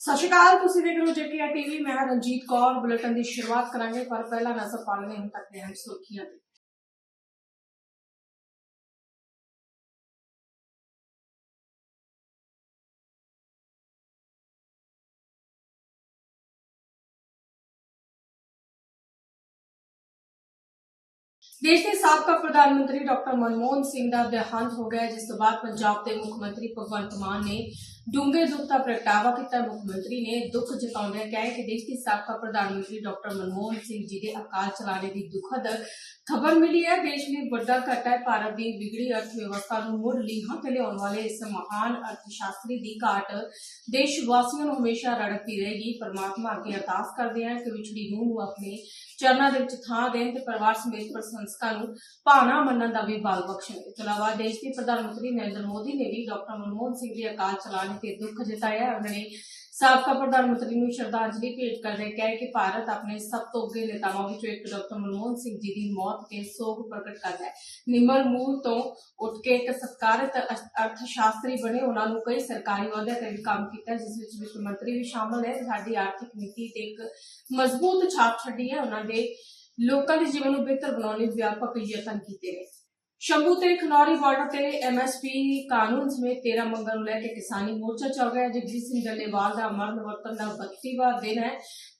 ਸ਼੍ਰੀ ਅਕਾਲ ਤੁਸੀਂ ਦੇਖ ਰਹੇ ਹੋ ਜੇਕੀਆ ਟੀਵੀ ਮੈਂ ਹਾਂ ਰਣਜੀਤ ਕੌਰ ਬੁਲੇਟਿਨ ਦੀ ਸ਼ੁਰੂਆਤ ਕਰਾਂਗੇ ਪਰ ਪਹਿਲਾਂ ਨਜ਼ਰ ਪਾ ਲੈਂਦੇ ਹਾਂ ਹੁਣ ਤੱਕ ਦੀਆਂ ਸੁਰਖੀਆਂ ਤੇ ਦੇਸ਼ ਦੇ ਸਾਬਕਾ ਪ੍ਰਧਾਨ ਮੰਤਰੀ ਡਾਕਟਰ ਮਨਮੋਹਨ ਸਿੰਘ ਦਾ ਦੇਹਾਂਤ ਹੋ ਗਿਆ ਹੈ, ਜਿਸ ਤੋਂ ਬਾਅਦ ਪੰਜਾਬ ਦੇ ਮੁੱਖ ਮੰਤਰੀ ਭਗਵੰਤ ਮਾਨ ਨੇ ਡੂੰਘੇ ਦੁੱਖ ਦਾ ਪ੍ਰਗਟਾਵਾ ਕੀਤਾ ਮੁੱਖ ਮੰਤਰੀ ਨੇ। ਦੁੱਖ ਜਤਾਉਂਦਿਆਂ ਕਿਹਾ ਕਿ ਦੇਸ਼ ਦੇ ਸਾਬਕਾ ਪ੍ਰਧਾਨ ਮੰਤਰੀ ਡਾਕਟਰ ਮਨਮੋਹਨ ਸਿੰਘ ਜੀ ਦੇ ਅਕਾਲ ਚਲਾਣੇ ਦੀ ਦੁਖਦ ਖਬਰ ਮਿਲੀ ਹੈ। ਦੇਸ਼ ਲਈ ਵੱਡਾ ਘਟਾ ਹੈ। ਭਾਰਤ ਦੀ ਵਿਗੜੀ ਅਰਥ ਵਿਵਸਥਾ ਨੂੰ ਮੁੜ ਲੀਹਾਂ ਤੇ ਲਿਆਉਣ ਵਾਲੇ ਇਸ ਮਹਾਨ ਅਰਥਸ਼ਾਸਤਰੀ ਦੀ ਘਾਟ ਦੇਸ਼ ਵਾਸੀਆਂ ਨੂੰ ਹਮੇਸ਼ਾ ਰੜਕਦੀ ਰਹੇਗੀ। ਪਰਮਾਤਮਾ ਅੱਗੇ ਅਰਦਾਸ ਕਰਦੇ ਹਾਂ ਕਿ ਵਿਛੜੀ ਨੂੰਹ ਨੂੰ ਆਪਣੇ ਚਰਨਾਂ ਦੇ ਵਿੱਚ ਥਾਂ ਦੇਣ ਤੇ ਪਰਿਵਾਰ ਸਮੇਤ ਪ੍ਰਸ਼ੰਸਕਾਂ ਨੂੰ ਭਾਣਾ ਮੰਨਣ ਦਾ ਵੀ ਬਲ ਬਖਸ਼ਣ। ਇਸ ਤੋਂ ਇਲਾਵਾ ਦੇਸ਼ ਦੇ ਪ੍ਰਧਾਨ ਮੰਤਰੀ ਨਰਿੰਦਰ ਮੋਦੀ ਨੇ ਵੀ ਡਾਕਟਰ ਮਨਮੋਹਨ ਸਿੰਘ ਦੇ ਅਕਾਲ ਚਲਾਣੇ ਤੇ ਦੁੱਖ ਜਤਾਇਆ ਉਹਨਾਂ ਨੇ ਸਾਬਕਾ ਪ੍ਰਧਾਨ ਮੰਤਰੀ ਨੂੰ ਸ਼ਰਧਾਂਜਲੀ ਭੇਟ ਕਰਦੇ ਕਿਹਾ ਕਿ ਭਾਰਤ ਆਪਣੇ ਸਭ ਤੋਂ ਅੱਗੇ ਨੇਤਾਵਾਂ ਵਿੱਚੋਂ ਇੱਕ ਡਾਕਟਰ ਮਨਮੋਹਨ ਸਿੰਘ ਜੀ ਦੀ ਮੌਤ ਤੇ ਸੋਗ ਪ੍ਰਗਟ ਕਰਦਾ ਹੈ। ਨਿਮਰ ਮੂਲ ਤੋਂ ਉੱਠ ਕੇ ਇੱਕ ਸਤਕਾਰਤ ਅਰਥ- ਸ਼ਾਸਤਰੀ ਬਣੇ। ਉਹਨਾਂ ਨੂੰ ਕਈ ਸਰਕਾਰੀ ਅਹੁਦਿਆਂ ਤੇ ਵੀ ਕੰਮ ਕੀਤਾ, ਜਿਸ ਵਿੱਚ ਵਿੱਤ ਮੰਤਰੀ ਵੀ ਸ਼ਾਮਲ ਹੈ ਸਾਡੀ ਆਰਥਿਕ ਨੀਤੀ ਤੇ ਇੱਕ ਮਜ਼ਬੂਤ ਛਾਪ ਛੱਡੀ ਹੈ। ਉਹਨਾਂ ਦੇ ਲੋਕਾਂ ਦੇ ਜੀਵਨ ਨੂੰ ਬਿਹਤਰ ਬਣਾਉਣ ਲਈ ਵਿਆਪਕ ਯਤਨ ਕੀਤੇ ਨੇ। ਸ਼ੰਭੂ ਤੇ ਖਨੌਰੀ ਬਾਰਡਰ ਤੇ ਐਮਐਸਪੀ ਕਾਨੂੰਨ ਸਮੇਤ 13 ਮੰਗਾਂ ਨੂੰ ਲੈ ਕੇ ਕਿਸਾਨੀ ਮੋਰਚਾ ਚੱਲ ਰਿਹਾ ਹੈ। ਜਗਜੀਤ ਸਿੰਘ ਡੱਲੇਵਾਲ ਦਾ ਮਰਨ ਵਰਤਨ ਦਾ 32ਵਾਂ ਦਿਨ ਹੈ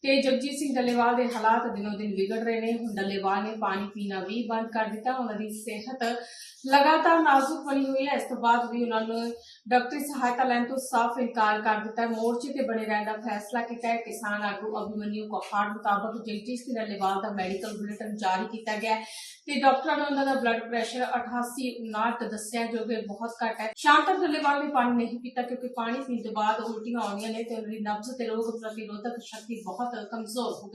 ਤੇ ਜਗਜੀਤ ਸਿੰਘ ਡੱਲੇਵਾਲ ਦੇ ਹਾਲਾਤ ਦਿਨੋ ਦਿਨ ਵਿਗੜ ਰਹੇ ਨੇ। ਹੁਣ ਡੱਲੇਵਾਲ ਨੇ ਪਾਣੀ ਪੀਣਾ ਵੀ ਬੰਦ ਕਰ ਦਿੱਤਾ। ਉਹਨਾਂ ਦੀ ਸਿਹਤ ਲਗਾਤਾਰ ਨਾਜ਼ੁਕ ਬਣੀ ਹੋਈ ਹੈ। ਇਸ ਤੋਂ ਬਾਅਦ ਵੀ ਉਹਨਾਂ ਨੂੰ ਡਾਕਟਰੀ ਸਹਾਇਤਾ ਲੈਣ ਤੋਂ ਸਾਫ਼ ਇਨਕਾਰ ਕਰ ਦਿੱਤਾ ਹੈ। ਮੋਰਚੇ ਤੇ ਬਣੇ ਰਹਿਣ ਦਾ ਫੈਸਲਾ ਕੀਤਾ ਹੈ। ਕਿਸਾਨ ਆਗੂ ਅਭਿਮਨਿਊ ਕੋਹਾੜ ਮੁਤਾਬਕ ਜਗਜੀਤ ਸਿੰਘ ਡੱਲੇਵਾਲ ਦਾ ਮੈਡੀਕਲ ਬੁਲੇਟਿਨ ਜਾਰੀ ਕੀਤਾ ਗਿਆ ਤੇ ਡਾਕਟਰਾਂ ਨੇ ਉਹਨਾਂ ਦਾ ਬਲੱਡ ਪ੍ਰੈਸ਼ਰ 88 59 ਦੱਸਿਆ ਜੋ ਕਿ ਬਹੁਤ ਘੱਟ ਹੈ। ਸ਼ਾਮ ਤੱਕ ਡੱਲੇਵਾਲ ਨੇ ਪਾਣੀ ਨਹੀਂ ਪੀਤਾ ਕਿਉਂਕਿ ਪਾਣੀ ਪੀਣ ਤੋਂ ਬਾਅਦ ਉਲਟੀਆਂ ਆਉਂਦੀਆਂ ਨੇ ਤੇ ਉਹਨਾਂ ਦੀ ਨਬਜ਼ ਤੇ ਰੋਗ ਪ੍ਰਤੀਰੋਧਕ ਸ਼ਕਤੀ ਬਹੁਤ ਕਮਜ਼ੋਰ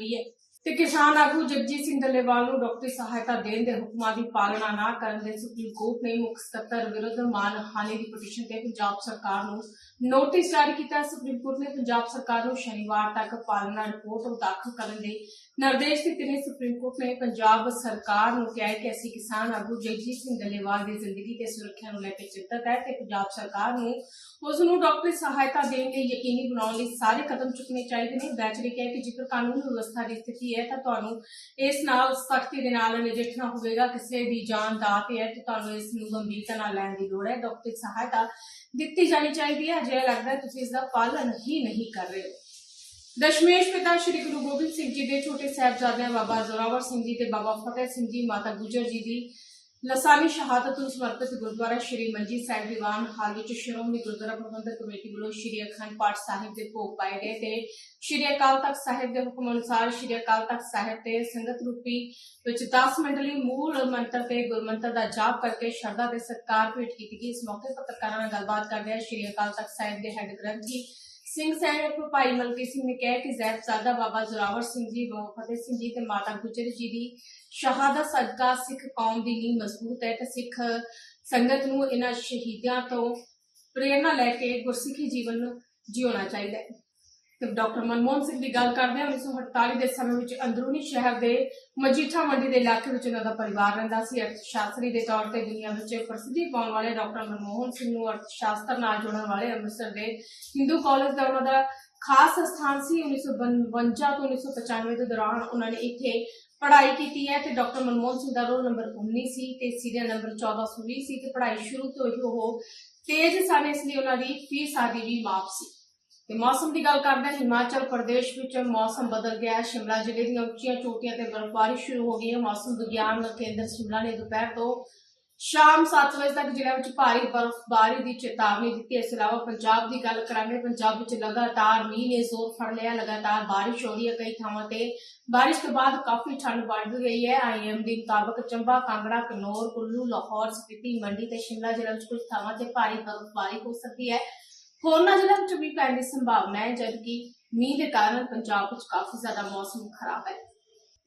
ਤੇ ਕਿਸਾਨ ਆਗੂ ਜਗਜੀਤ ਸਿੰਘ ਡੱਲੇਵਾਲ ਨੂੰ ਡਾਕਟਰੀ ਸਹਾਇਤਾ ਦੇਣ ਦੇ ਹੁਕਮਾਂ ਦੀ ਪਾਲਣਾ ਨਾ ਕਰਨ ਦੇ ਸੁਪਰੀਮ ਕੋਰਟ ਨੇ ਮੁੱਖ ਸਕੱਤਰ ਵਿਰੁੱਧ ਮਾਨਹਾਨੀ ਦੀ ਪਟੀਸ਼ਨ ਤੇ ਪੰਜਾਬ ਸਰਕਾਰ ਨੂੰ ਨੋਟਿਸ ਜਾਰੀ ਕੀਤਾ। ਸੁਪਰੀਮ ਕੋਰਟ ਨੇ ਪੰਜਾਬ ਸਰਕਾਰ ਨੂੰ ਸ਼ਨੀਵਾਰ ਤੱਕ ਪਾਲਣਾ ਰਿਪੋਰਟ ਦਾਖਲ ਕਰਨ ਦੇ ਨਿਰਦੇਸ਼ ਦਿੱਤੇ ਨੇ ਸੁਪਰੀਮ ਕੋਰਟ ਨੇ ਪੰਜਾਬ ਸਰਕਾਰ ਨੂੰ ਕਿਹਾ ਹੈ ਕਿ ਅਸੀਂ ਕਿਸਾਨ ਆਗੂ ਜਗਜੀਤ ਸਿੰਘ ਡੱਲੇਵਾਲ ਦੀ ਜ਼ਿੰਦਗੀ ਤੇ ਸੁਰੱਖਿਆ ਨੂੰ ਲੈ ਕੇ ਚਿੰਤਤ ਹੈ ਤੇ ਪੰਜਾਬ ਸਰਕਾਰ ਨੂੰ ਉਸ ਨੂੰ ਡਾਕਟਰੀ ਸਹਾਇਤਾ ਦੇਣ ਲਈ ਯਕੀਨੀ ਬਣਾਉਣ ਲਈ ਸਾਰੇ ਕਦਮ ਚੁੱਕਣੇ ਚਾਹੀਦੇ ਨੇ। ਬੈਚ ਨੇ ਕਿਹਾ ਕਿ ਜੇਕਰ ਕਾਨੂੰਨ ਵਿਵਸਥਾ ਦੀ ਸਥਿਤੀ ਹੈ ਤਾਂ ਤੁਹਾਨੂੰ ਇਸ ਨਾਲ ਸਖਤੀ ਦੇ ਨਾਲ ਨਜਿੱਠਣਾ ਹੋਵੇਗਾ। ਕਿਸੇ ਦੀ ਜਾਨ ਦਾ ਤੇ ਹੈ ਤੇ ਤੁਹਾਨੂੰ ਇਸ ਨੂੰ ਗੰਭੀਰਤਾ ਨਾਲ ਲੈਣ ਦੀ ਲੋੜ ਹੈ। ਡਾਕਟਰੀ ਸਹਾਇਤਾ ਦਿੱਤੀ ਜਾਣੀ ਚਾਹੀਦੀ ਹੈ। ਅਜਿਹਾ ਲੱਗਦਾ ਤੁਸੀਂ ਇਸ ਦਾ ਪਾਲਣ ਹੀ ਨਹੀਂ ਕਰ ਰਹੇ ਹੋ। ਦਸ਼ਮੇਸ਼ ਪਿਤਾ ਸ੍ਰੀ ਗੁਰੂ ਗੋਬਿੰਦ ਸਿੰਘ ਜੀ ਦੇ ਛੋਟੇ ਸਾਹਿਬਜ਼ਾਦਿਆਂ ਬਾਬਾ ਜ਼ੋਰਾਵਰ ਸਿੰਘ ਜੀ ਤੇ ਬਾਬਾ ਫਤਿਹ ਸਿੰਘ ਜੀ, ਮਾਤਾ ਗੁਜਰ ਜੀ ਦੀ ਲਸਾਨੀ ਸ਼ਹਾਦਤ ਨੂੰ ਸਮਰਪਿਤ ਗੁਰਦੁਆਰਾ ਸ਼੍ਰੀ ਮੰਜੀ ਸਾਹਿਬ ਦੀਵਾਨ ਹਾਲ ਵਿੱਚ ਸ਼੍ਰੋਮਣੀ ਗੁਰਦੁਆਰਾ ਪ੍ਰਬੰਧਕ ਕਮੇਟੀ ਵੱਲੋਂ ਸ਼੍ਰੀ ਅਖੰਡ ਪਾਠ ਸਾਹਿਬ ਦੇ ਭੋਗ ਪਾਏ ਗਏ ਤੇ ਸ਼੍ਰੀ ਅਕਾਲ ਤਖਤ ਸਾਹਿਬ ਦੇ ਹੁਕਮ ਅਨੁਸਾਰ ਸ਼੍ਰੀ ਅਕਾਲ ਤਖਤ ਸਾਹਿਬ ਤੇ ਸੰਗਤ ਰੂਪੀ ਵਿੱਚ 10 ਮਿੰਟ ਲਈ ਮੂਲ ਮੰਤਰ ਤੇ ਗੁਰਮੰਤਰ ਦਾ ਜਾਪ ਕਰਕੇ ਸ਼ਰਧਾ ਤੇ ਸਤਿਕਾਰ ਭੇਟ ਕੀਤੀ ਗਈ। ਇਸ ਮੌਕੇ ਪੱਤਰਕਾਰਾਂ ਨਾਲ ਗੱਲਬਾਤ ਕਰਦਿਆਂ ਸ਼੍ਰੀ ਅਕਾਲ ਤਖਤ ਸਾਹਿਬ ਦੇ ਹੈੱਡ ਗ੍ਰੰਥੀ ਸਿੰਘ ਸਾਹਿਬ ਭਾਈ ਮਲਕੀ ਸਿੰਘ ਨੇ ਕਿਹਾ ਕਿ ਜ਼ੈਬਜ਼ਾਦਾ ਬਾਬਾ ਜ਼ੋਰਾਵਰ ਸਿੰਘ ਜੀ ਫਤਿਹ ਸਿੰਘ ਜੀ ਤੇ ਮਾਤਾ ਗੁਜਰ ਜੀ ਦੀ ਸ਼ਹਾਦਤ ਸਦਕਾ ਸਿੱਖ ਕੌਮ ਦੀ ਨੀਂਹ ਮਜ਼ਬੂਤ ਹੈ ਤੇ ਸਿੱਖ ਸੰਗਤ ਨੂੰ ਇਹਨਾਂ ਸ਼ਹੀਦਾਂ ਤੋਂ ਪ੍ਰੇਰਣਾ ਲੈ ਕੇ ਗੁਰਸਿੱਖੀ ਜੀਵਨ ਨੂੰ ਜਿਉਣਾ ਚਾਹੀਦਾ ਹੈ। ਤੇ ਡਾਕਟਰ ਮਨਮੋਹਨ ਸਿੰਘ ਦੀ ਗੱਲ ਕਰਦੇ ਹਾਂ 1948 ਦੇ ਸਮੇਂ ਵਿੱਚ ਅੰਦਰੂਨੀ ਸ਼ਹਿਰ ਦੇ ਮਜੀਠਾ ਮੰਡੀ ਦੇ ਇਲਾਕੇ ਵਿੱਚ ਉਹਨਾਂ ਦਾ ਪਰਿਵਾਰ ਰਹਿੰਦਾ ਸੀ। ਅਰਥਸ਼ਾਸਤਰੀ ਦੇ ਤੌਰ ਤੇ ਦੁਨੀਆ ਵਿੱਚ ਪ੍ਰਸਿੱਧੀ ਪਾਉਣ ਵਾਲੇ ਡਾਕਟਰ ਮਨਮੋਹਨ ਸਿੰਘ ਨੂੰ ਅਰਥਸ਼ਾਸਤਰ ਨਾਲ ਜੋੜਨ ਵਾਲੇ ਅੰਮ੍ਰਿਤਸਰ ਦੇ ਹਿੰਦੂ ਕਾਲਜ ਦਾ ਉਹਨਾਂ ਦਾ ਖਾਸ ਸਥਾਨ ਸੀ। 1952 ਤੋਂ 1995 ਦੇ ਦੌਰਾਨ ਉਹਨਾਂ ਨੇ ਇੱਥੇ ਪੜ੍ਹਾਈ ਕੀਤੀ ਹੈ ਤੇ ਡਾਕਟਰ ਮਨਮੋਹਨ ਸਿੰਘ ਦਾ ਰੋਲ ਨੰਬਰ 19 ਸੀ ਤੇ ਸੀਰੀਅਲ ਨੰਬਰ 1420 ਸੀ ਤੇ ਪੜ੍ਹਾਈ ਸ਼ੁਰੂ ਤੋਂ ਹੀ ਉਹ ਤੇਜ਼ ਸਨ, ਇਸ ਲਈ ਉਹਨਾਂ ਦੀ ਫੀਸ ਆਦਿ ਵੀ ਮਾਫ ਸੀ। ਤੇ ਮੌਸਮ ਦੀ ਗੱਲ ਕਰਦੇ ਹਾਂ, ਹਿਮਾਚਲ ਪ੍ਰਦੇਸ਼ ਵਿੱਚ ਮੌਸਮ ਬਦਲ ਗਿਆ ਹੈ। ਸ਼ਿਮਲਾ ਜ਼ਿਲ੍ਹੇ ਦੀਆਂ ਉੱਚੀਆਂ ਚੋਟੀਆਂ ਤੇ ਬਰਫ਼ਬਾਰੀ ਸ਼ੁਰੂ ਹੋ ਗਈ ਹੈ। ਮੌਸਮ ਵਿਗਿਆਨ ਕੇਂਦਰ ਸ਼ਿਮਲਾ ਨੇ ਦੁਪਹਿਰ ਤੋਂ ਸ਼ਾਮ 7 ਵਜੇ ਤੱਕ ਜ਼ਿਲ੍ਹੇ ਵਿੱਚ ਭਾਰੀ ਬਰਫ਼ਬਾਰੀ ਦੀ ਚੇਤਾਵਨੀ ਦਿੱਤੀ ਹੈ। ਇਸ ਇਲਾਵਾ ਪੰਜਾਬ ਦੀ ਗੱਲ ਕਰਾਂਗੇ, ਪੰਜਾਬ ਵਿੱਚ ਲਗਾਤਾਰ ਮੀਂਹ ਨੇ ਜ਼ੋਰ ਫੜ ਲਿਆ ਲਗਾਤਾਰ ਬਾਰਿਸ਼ ਹੋ ਰਹੀ ਹੈ ਕਈ ਥਾਵਾਂ ਤੇ। ਬਾਰਿਸ਼ ਤੋਂ ਬਾਅਦ ਕਾਫੀ ਠੰਡ ਵੱਧ ਗਈ ਹੈ। ਆਈਐਮ ਦੇ ਮੁਤਾਬਕ ਚੰਬਾ, ਕਾਂਗੜਾ, ਕਨੌਰ, ਕੁੱਲੂ, ਲਾਹੌਰ, ਸਪੀਤੀ, ਮੰਡੀ ਤੇ ਸ਼ਿਮਲਾ ਜ਼ਿਲ੍ਹੇ ਵਿੱਚ ਕੁਝ ਥਾਵਾਂ ਤੇ ਭਾਰੀ ਬਰਫ਼ਬਾਰੀ ਹੋ ਸਕਦੀ ਹੈ। ਹੋਰਨਾਂ ਜ਼ਿਲ੍ਹਿਆਂ ਵਿੱਚ ਵੀ ਪੈਣ ਦੀ ਸੰਭਾਵਨਾ ਹੈ, ਜਦਕਿ ਮੀਂਹ ਦੇ ਕਾਰਨ ਪੰਜਾਬ ਵਿੱਚ ਕਾਫੀ ਜ਼ਿਆਦਾ ਮੌਸਮ ਖਰਾਬ ਹੈ।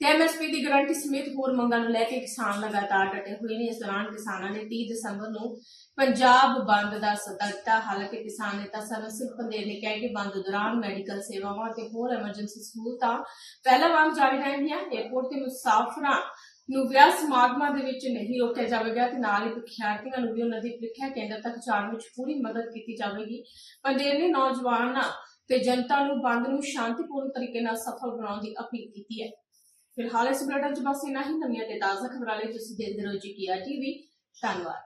ਤੇ ਐਮਐਸਪੀ ਦੀ ਗਾਰੰਟੀ ਸਮੇਤ ਹੋਰ ਮੰਗਾਂ ਨੂੰ ਲੈ ਕੇ ਕਿਸਾਨ ਲਗਾਤਾਰ ਡਟੇ ਹੋਏ ਨੇ। ਇਸ ਦੌਰਾਨ ਕਿਸਾਨਾਂ ਨੇ 30 ਦਸੰਬਰ ਨੂੰ ਪੰਜਾਬ ਬੰਦ ਦਾ ਸੱਦਾ ਦਿੱਤਾ। ਹਾਲਾਂਕਿ ਕਿਸਾਨ ਨੇਤਾ ਸਰਵਸਿਰ ਪੰਦੇਰ ਨੇ ਕਿਹਾ ਕਿ ਬੰਦ ਦੌਰਾਨ ਮੈਡੀਕਲ ਸੇਵਾਵਾਂ ਤੇ ਹੋਰ ਐਮਰਜੈਂਸੀ ਸਹੂਲਤਾਂ ਪਹਿਲਾਂ ਵਾਂਗ ਜਾਰੀ ਰਹਿਣਗੀਆਂ। ਏਅਰਪੋਰਟ ਤੇ ਮੁਸਾਫਰਾਂ ਨੂੰ ਵਿਆਹ ਸਮਾਗਮਾਂ ਦੇ ਵਿੱਚ ਨਹੀਂ ਰੋਕਿਆ ਜਾਵੇਗਾ ਤੇ ਨਾਲ ਹੀ ਵਿਦਿਆਰਥੀਆਂ ਨੂੰ ਵੀ ਉਹਨਾਂ ਦੀ ਪ੍ਰੀਖਿਆ ਕੇਂਦਰ ਤੱਕ ਜਾਣ ਵਿੱਚ ਪੂਰੀ ਮਦਦ ਕੀਤੀ ਜਾਵੇਗੀ। ਪੰਦੇਰ ਨੇ ਨੌਜਵਾਨਾਂ ਤੇ ਜਨਤਾ ਨੂੰ ਬੰਦ ਨੂੰ ਸ਼ਾਂਤੀਪੂਰਨ ਤਰੀਕੇ ਨਾਲ ਸਫਲ ਬਣਾਉਣ ਦੀ ਅਪੀਲ ਕੀਤੀ ਹੈ। ਫਿਲਹਾਲ ਇਸ ਬੁਲੇਟਿਨ 'ਚ ਬਸ ਇੰਨਾ ਹੀ। ਨਵੀਆਂ ਤੇ ਤਾਜ਼ਾ ਖਬਰਾਂ ਲਈ ਤੁਸੀਂ ਦੇਖਦੇ ਰਹੋ ਜੀ ਕੀ ਟੀਵੀ ਧੰਨਵਾਦ।